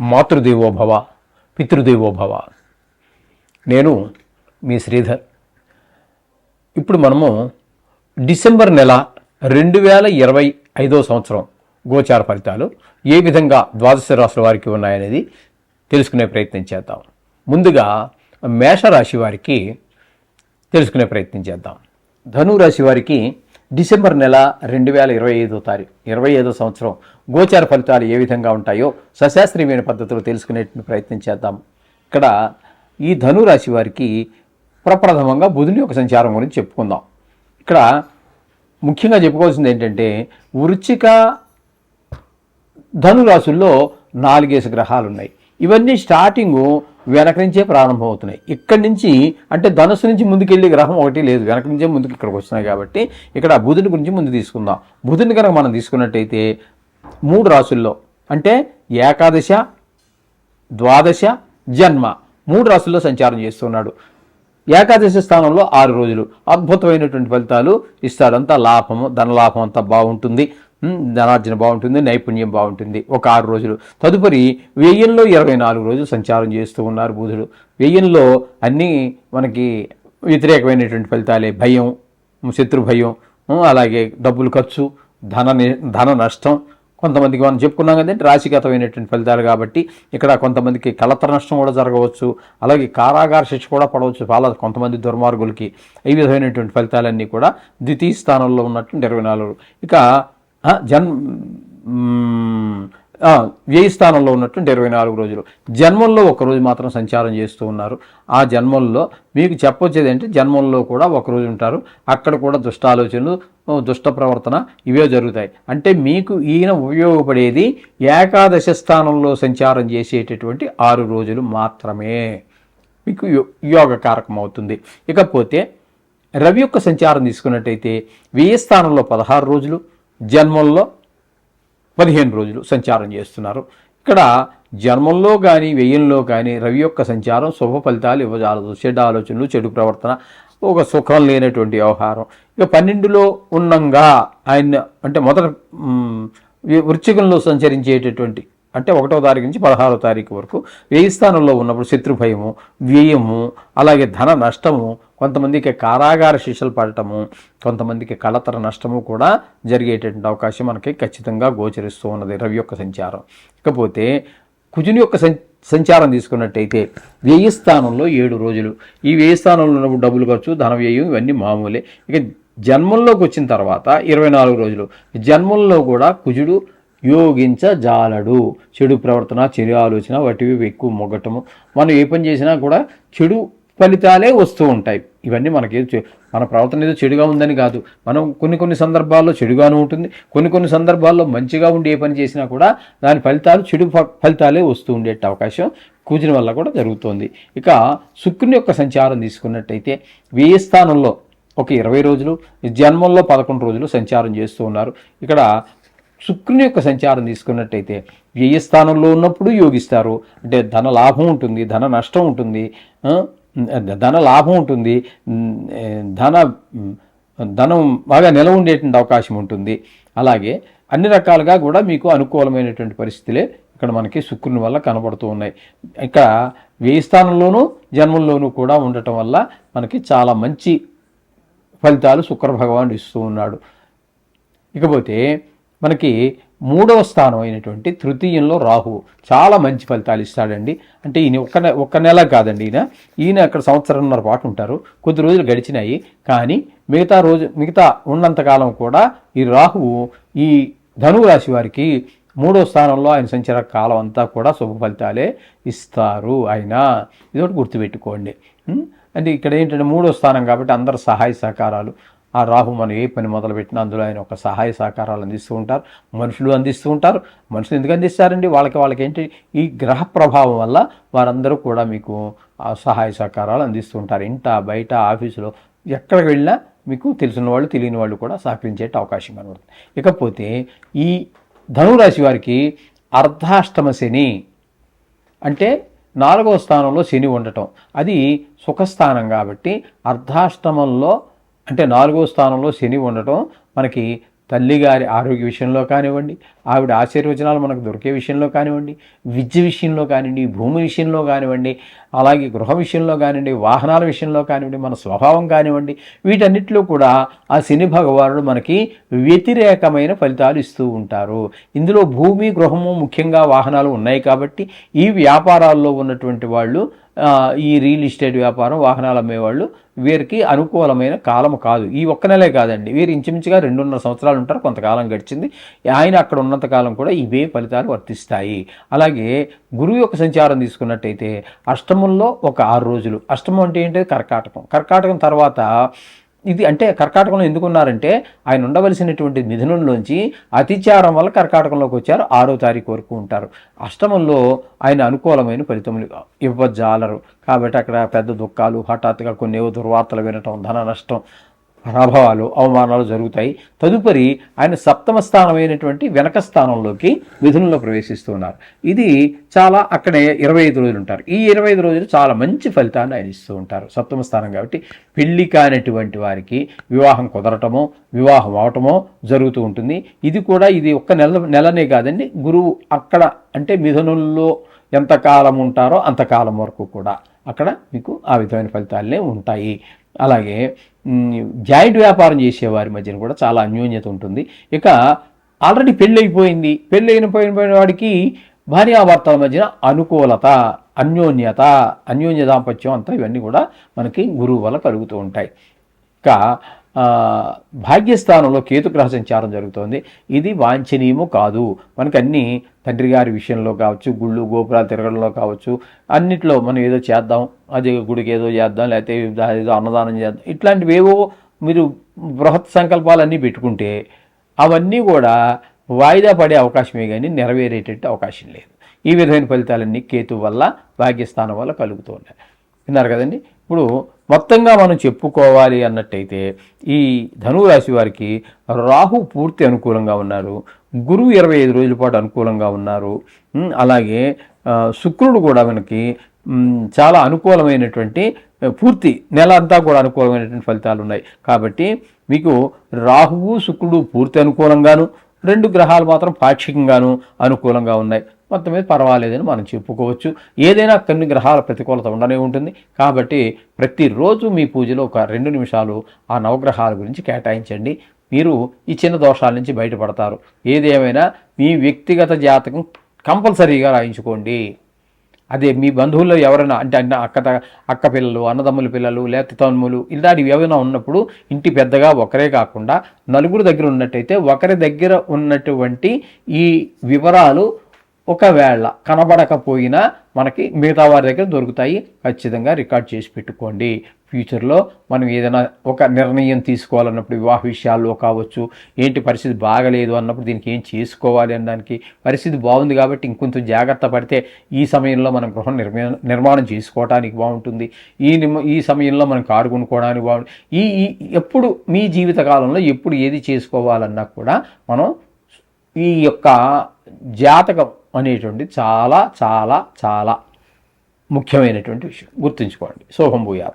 మాతృదేవోభవ పితృదేవోభవ నేను మీ శ్రీధర్. ఇప్పుడు మనము డిసెంబర్ నెల రెండు వేల ఇరవై ఐదో సంవత్సరం గోచార ఫలితాలు ఏ విధంగా ద్వాదశ రాశుల వారికి ఉన్నాయనేది తెలుసుకునే ప్రయత్నం చేద్దాం. ముందుగా మేషరాశి వారికి తెలుసుకునే ప్రయత్నం చేద్దాం. ధనురాశి వారికి డిసెంబర్ నెల రెండు వేల ఇరవై ఐదో తారీఖు ఇరవై ఐదో సంవత్సరం గోచార ఫలితాలు ఏ విధంగా ఉంటాయో సశాస్త్రీయమైన పద్ధతిలో తెలుసుకునే ప్రయత్నం చేద్దాం. ఇక్కడ ఈ ధనురాశి వారికి ప్రప్రథమంగా బుధుని యొక్క సంచారం గురించి చెప్పుకుందాం. ఇక్కడ ముఖ్యంగా చెప్పుకోవాల్సింది ఏంటంటే వృచ్చిక ధనురాశుల్లో నాలుగేసి గ్రహాలు ఉన్నాయి ఇవన్నీ స్టార్టింగ్ వెనక నుంచే ప్రారంభమవుతున్నాయి. ఇక్కడి నుంచి అంటే ధనుసు నుంచి ముందుకెళ్ళే గ్రహం ఒకటి లేదు. వెనక నుంచే ముందుకు ఇక్కడికి వస్తున్నాయి కాబట్టి ఇక్కడ బుధుని గురించి ముందు తీసుకుందాం. బుధుని కనుక మనం తీసుకున్నట్టయితే మూడు రాసుల్లో అంటే ఏకాదశ ద్వాదశ జన్మ మూడు రాసుల్లో సంచారం చేస్తున్నాడు. ఏకాదశి స్థానంలో ఆరు రోజులు. అద్భుతమైనటువంటి ఫలితాలు. ఇస్తాడు అంతా లాభము ధనలాభం అంతా బాగుంటుంది. ధనార్జన బాగుంటుంది నైపుణ్యం బాగుంటుంది. ఒక ఆరు రోజులు. తదుపరి వెయ్యిల్లో ఇరవై నాలుగు రోజులు సంచారం చేస్తూ ఉన్నారు బుధుడు. వెయ్యిల్లో అన్నీ మనకి వ్యతిరేకమైనటువంటి ఫలితాలే. భయం శత్రు భయం అలాగే డబ్బులు ఖర్చు ధన ధన నష్టం. కొంతమందికి మనం చెప్పుకున్నాం కదంటే రాశిగతమైనటువంటి ఫలితాలు కాబట్టి ఇక్కడ కొంతమందికి కలత్ర నష్టం కూడా జరగవచ్చు. అలాగే కారాగార శిక్ష కూడా పడవచ్చు. చాలా కొంతమంది దుర్మార్గులకి. ఈ విధమైనటువంటి ఫలితాలన్నీ కూడా ద్వితీయ స్థానంలో ఉన్నటువంటి ఇరవై నాలుగు ఇక జన్మ జన్ వ్యయ స్థానంలో ఉన్నటువంటి ఇరవై నాలుగు రోజులు. జన్మంలో ఒకరోజు మాత్రం సంచారం చేస్తూ ఉన్నారు. ఆ జన్మంలో మీకు చెప్పొచ్చేది అంటే జన్మంలో కూడా ఒక రోజు ఉంటారు. అక్కడ కూడా దుష్ట ఆలోచనలు దుష్ట ప్రవర్తన ఇవే జరుగుతాయి. అంటే మీకు ఈయన ఉపయోగపడేది ఏకాదశ స్థానంలో సంచారం చేసేటటువంటి ఆరు రోజులు మాత్రమే. మీకు యో కారకం అవుతుంది. ఇకపోతే రవి యొక్క సంచారం తీసుకున్నట్టయితే వ్యయ స్థానంలో పదహారు రోజులు జన్మంలో పదిహేను రోజులు సంచారం చేస్తున్నారు. ఇక్కడ జన్మంలో కానీ వ్యయంలో కానీ రవి యొక్క సంచారం శుభ ఫలితాలు ఇవ్వజాలదు. చెడు ఆలోచనలు చెడు ప్రవర్తన ఒక సుఖం లేనటువంటి వ్యవహారం. ఇక పన్నెండులో ఉన్నంగా ఆయన అంటే మొదట వృచ్చికంలో సంచరించేటటువంటి అంటే ఒకటో తారీఖు నుంచి పదహారో తారీఖు వరకు వ్యయ స్థానంలో ఉన్నప్పుడు శత్రు భయము వ్యయము అలాగే ధన నష్టము కొంతమందికి కారాగార శిక్షలు పడటము కొంతమందికి కళతర నష్టము కూడా జరిగేటటువంటి అవకాశం మనకి ఖచ్చితంగా గోచరిస్తూ ఉన్నది రవి యొక్క సంచారం. ఇకపోతే కుజుని యొక్క సంచారం తీసుకున్నట్టయితే వ్యయ స్థానంలో ఏడు రోజులు. ఈ వ్యయ స్థానంలో ఉన్నప్పుడు డబ్బులు ఖర్చు ధన వ్యయం ఇవన్నీ మామూలే. ఇక జన్మంలోకి వచ్చిన తర్వాత ఇరవై నాలుగు రోజులు. జన్మంలో కూడా కుజుడు యోగించజాలడు చెడు ప్రవర్తన చెడు ఆలోచన వాటివి ఎక్కువ మొగ్గటము. మనం ఏ పని చేసినా కూడా చెడు ఫలితాలే వస్తూ ఉంటాయి. ఇవన్నీ మనకి మన ప్రవర్తన ఏదో చెడుగా ఉందని కాదు. మనం కొన్ని కొన్ని సందర్భాల్లో చెడుగాను ఉంటుంది. కొన్ని కొన్ని సందర్భాల్లో మంచిగా ఉండి ఏ పని చేసినా కూడా దాని ఫలితాలు చెడు ఫలితాలే వస్తూ ఉండే అవకాశం కూజిన వల్ల కూడా జరుగుతోంది. ఇక శుక్రుని యొక్క సంచారం తీసుకున్నట్టయితే వ్యయ స్థానంలో ఒక ఇరవై రోజులు జన్మంలో పదకొండు రోజులు సంచారం చేస్తూ ఉన్నారు. ఇక్కడ శుక్రుని యొక్క సంచారం తీసుకున్నట్టయితే వ్యయ స్థానంలో ఉన్నప్పుడు యోగిస్తారు. అంటే ధన లాభం ఉంటుంది ధన నష్టం ఉంటుంది. ధన లాభం ఉంటుంది. ధన ధనం బాగా నిలవ ఉండేటువంటి అవకాశం ఉంటుంది. అలాగే అన్ని రకాలుగా కూడా మీకు అనుకూలమైనటువంటి పరిస్థితులే ఇక్కడ మనకి శుక్రుని వల్ల కనబడుతూ ఉన్నాయి. ఇక్కడ వేయి స్థానంలోనూ జన్మంలోనూ కూడా ఉండటం వల్ల మనకి చాలా మంచి ఫలితాలు శుక్ర భగవానుడు ఇస్తూ ఉన్నాడు. ఇకపోతే మనకి మూడవ స్థానం అయినటువంటి తృతీయంలో రాహు చాలా మంచి ఫలితాలు ఇస్తాడండి. అంటే ఈయన ఒక్క నె- ఒక్క నెల కాదండి ఈయన. ఈయన అక్కడ సంవత్సరంన్నర పాటు ఉంటారు. కొద్ది రోజులు గడిచినాయి. కానీ మిగతా రోజు మిగతా ఉన్నంతకాలం కూడా ఈ రాహువు ఈ ధనువు రాశి వారికి మూడో స్థానంలో ఆయన సంచార కాలం అంతా కూడా శుభ ఫలితాలే ఇస్తారు ఆయన. ఇదొకటి గుర్తుపెట్టుకోండి. అంటే ఇక్కడ ఏంటంటే మూడో స్థానం కాబట్టి అందరు సహాయ సహకారాలు. ఆ రాహు మనం ఏ పని మొదలుపెట్టినా అందులో ఆయన ఒక సహాయ సహకారాలు అందిస్తూ ఉంటారు. మనుషులు అందిస్తూ ఉంటారు. మనుషులు ఎందుకు అందిస్తారండి? వాళ్ళకి వాళ్ళకి ఏంటి? ఈ గ్రహ ప్రభావం వల్ల వారందరూ కూడా మీకు సహాయ సహకారాలు అందిస్తూ ఉంటారు. ఇంట బయట ఆఫీసులో ఎక్కడికి వెళ్ళినా మీకు తెలిసిన వాళ్ళు తెలియని వాళ్ళు కూడా సహకరించే అవకాశం కనబడుతుంది. ఇకపోతే ఈ ధనురాశి వారికి అర్ధాష్టమ శని అంటే నాలుగవ స్థానంలో శని ఉండటం. అది సుఖస్థానం కాబట్టి అర్ధాష్టమంలో అంటే నాలుగో స్థానంలో శని ఉండటం మనకి తల్లిగారి ఆరోగ్య విషయంలో కానివ్వండి ఆవిడ ఆశీర్వచనాలు మనకు దొరికే విషయంలో కానివ్వండి విద్య విషయంలో కానివ్వండి భూమి విషయంలో కానివ్వండి అలాగే గృహ విషయంలో కానివ్వండి వాహనాల విషయంలో కానివ్వండి మన స్వభావం కానివ్వండి వీటన్నిటిలో కూడా ఆ శని భగవానుడు మనకి వ్యతిరేకమైన ఫలితాలు ఇస్తూ ఉంటారు. ఇందులో భూమి గృహము ముఖ్యంగా వాహనాలు ఉన్నాయి కాబట్టి ఈ వ్యాపారాల్లో ఉన్నటువంటి వాళ్ళు ఈ రియల్ ఎస్టేట్ వ్యాపారం వాహనాలు అమ్మేవాళ్ళు వీరికి అనుకూలమైన కాలం కాదు. ఈ ఒక్క నెలే కాదండి. వీరు ఇంచుమించుగా రెండున్నర సంవత్సరాలు ఉంటారు. కొంతకాలం గడిచింది. ఆయన అక్కడ ఉన్నంత కాలం కూడా ఇవే ఫలితాలు వర్తిస్తాయి. అలాగే గురువు యొక్క సంచారం తీసుకున్నట్టయితే అష్టమంలో ఒక ఆరు రోజులు. అష్టమం అంటే ఏంటి? కర్కాటకం. కర్కాటకం తర్వాత ఇది అంటే కర్కాటకంలో ఎందుకున్నారంటే ఆయన ఉండవలసినటువంటి మిథునంలోంచి అతిచారం వల్ల కర్కాటకంలోకి వచ్చారు. ఆరో తారీఖు వరకు ఉంటారు. అష్టమంలో ఆయన అనుకూలమైన ఫలితములు ఇవ్వజాలరు. కాబట్టి అక్కడ పెద్ద దుఃఖాలు హఠాత్తుగా కొన్ని దుర్వార్తలు వినటం ధన నష్టం పరాభవాలు అవమానాలు జరుగుతాయి. తదుపరి ఆయన సప్తమ స్థానమైనటువంటి వెనక స్థానంలోకి మిథునంలో ప్రవేశిస్తున్నారు ఇది చాలా అక్కడే ఇరవై ఐదు రోజులు ఉంటారు. ఈ ఇరవై ఐదు రోజులు చాలా మంచి ఫలితాన్ని ఆయన ఇస్తూ ఉంటారు. సప్తమ స్థానం కాబట్టి పెళ్ళి కానటువంటి వారికి వివాహం కుదరటమో వివాహం అవటమో జరుగుతూ ఉంటుంది. ఇది కూడా ఇది ఒక్క నెల నెలనే కాదండి. గురువు అక్కడ అంటే మిథునంలో ఎంతకాలం ఉంటారో అంతకాలం వరకు కూడా అక్కడ మీకు ఆ విధమైన ఫలితాలనే ఉంటాయి. అలాగే జాయింట్ వ్యాపారం చేసేవారి మధ్యన కూడా చాలా అన్యోన్యత ఉంటుంది. ఇక ఆల్రెడీ పెళ్ళైపోయింది. అయిపోయింది పోయిన వాడికి భార్యాభర్తల మధ్యన అనుకూలత అన్యోన్యత అన్యోన్య దాంపత్యం అంతా ఇవన్నీ కూడా మనకి గురువు వల్ల కలుగుతూ ఉంటాయి. ఇంకా భాగ్యస్థానంలో కేతుగ్రహ సంచారం జరుగుతోంది. ఇది వాంఛనీయము కాదు. మనకు అన్నీ తండ్రి గారి విషయంలో కావచ్చు గుళ్ళు గోపురాలు తిరగడంలో కావచ్చు అన్నిట్లో మనం ఏదో చేద్దాం అది గుడికి ఏదో చేద్దాం లేకపోతే దా- ఏదో అన్నదానం చేద్దాం. ఇట్లాంటివి ఏవో మీరు బృహత్ సంకల్పాలన్నీ పెట్టుకుంటే అవన్నీ కూడా వాయిదా పడే అవకాశమే కానీ నెరవేరేటట్టు అవకాశం లేదు. ఈ విధమైన ఫలితాలన్నీ కేతు వల్ల భాగ్యస్థానం వల్ల కలుగుతూ ఉన్నాయి. విన్నారు కదండి? ఇప్పుడు మొత్తంగా మనం చెప్పుకోవాలి అన్నట్టయితే ఈ ధనువు రాశి వారికి రాహు పూర్తి అనుకూలంగా ఉన్నారు. గురువు ఇరవై ఐదు రోజుల పాటు అనుకూలంగా ఉన్నారు. అలాగే శుక్రుడు కూడా మనకి చాలా అనుకూలమైనటువంటి పూర్తి నెల అంతా కూడా అనుకూలమైనటువంటి ఫలితాలు ఉన్నాయి. కాబట్టి మీకు రాహువు శుక్రుడు పూర్తి అనుకూలంగాను రెండు గ్రహాలు మాత్రం పాక్షికంగాను అనుకూలంగా ఉన్నాయి. మొత్తం మీద పర్వాలేదని మనం చెప్పుకోవచ్చు. ఏదైనా కొన్ని గ్రహాల ప్రతికూలత ఉండనే ఉంటుంది. కాబట్టి ప్రతిరోజు మీ పూజలో ఒక రెండు నిమిషాలు ఆ నవగ్రహాల గురించి కేటాయించండి. మీరు ఈ చిన్న దోషాల నుంచి బయటపడతారు. ఏదేమైనా మీ వ్యక్తిగత జాతకం కంపల్సరీగా రాయించుకోండి. అదే మీ బంధువుల్లో ఎవరైనా అంటే అక్క అక్క పిల్లలు అన్నదమ్ముల పిల్లలు లేకపోతే తమ్ములు ఇలాంటివి ఏమైనా ఉన్నప్పుడు ఇంటి పెద్దగా ఒకరే కాకుండా నలుగురు దగ్గర ఉన్నట్టయితే ఒకరి దగ్గర ఉన్నటువంటి ఈ వివరాలు ఒకవేళ కనబడకపోయినా మనకి మిగతా వారి దగ్గర దొరుకుతాయి. ఖచ్చితంగా రికార్డ్ చేసి పెట్టుకోండి. ఫ్యూచర్లో మనం ఏదైనా ఒక నిర్ణయం తీసుకోవాలన్నప్పుడు వివాహ విషయాల్లో కావచ్చు ఏంటి పరిస్థితి బాగలేదు అన్నప్పుడు దీనికి ఏం చేసుకోవాలి అనడానికి పరిస్థితి బాగుంది కాబట్టి ఇంకొంచెం జాగ్రత్త పడితే ఈ సమయంలో మనం గృహం నిర్మాణం నిర్మాణం చేసుకోవడానికి బాగుంటుంది. ఈ ఈ సమయంలో మనం కారు కొనుక్కోవడానికి బాగుంటుంది ఈ ఈ ఎప్పుడు మీ జీవితకాలంలో ఎప్పుడు ఏది చేసుకోవాలన్నా కూడా మనం ఈ యొక్క జాతకం అనేటువంటి చాలా చాలా చాలా ముఖ్యమైనటువంటి విషయం. గుర్తుంచుకోండి. శోభం భూయాత్.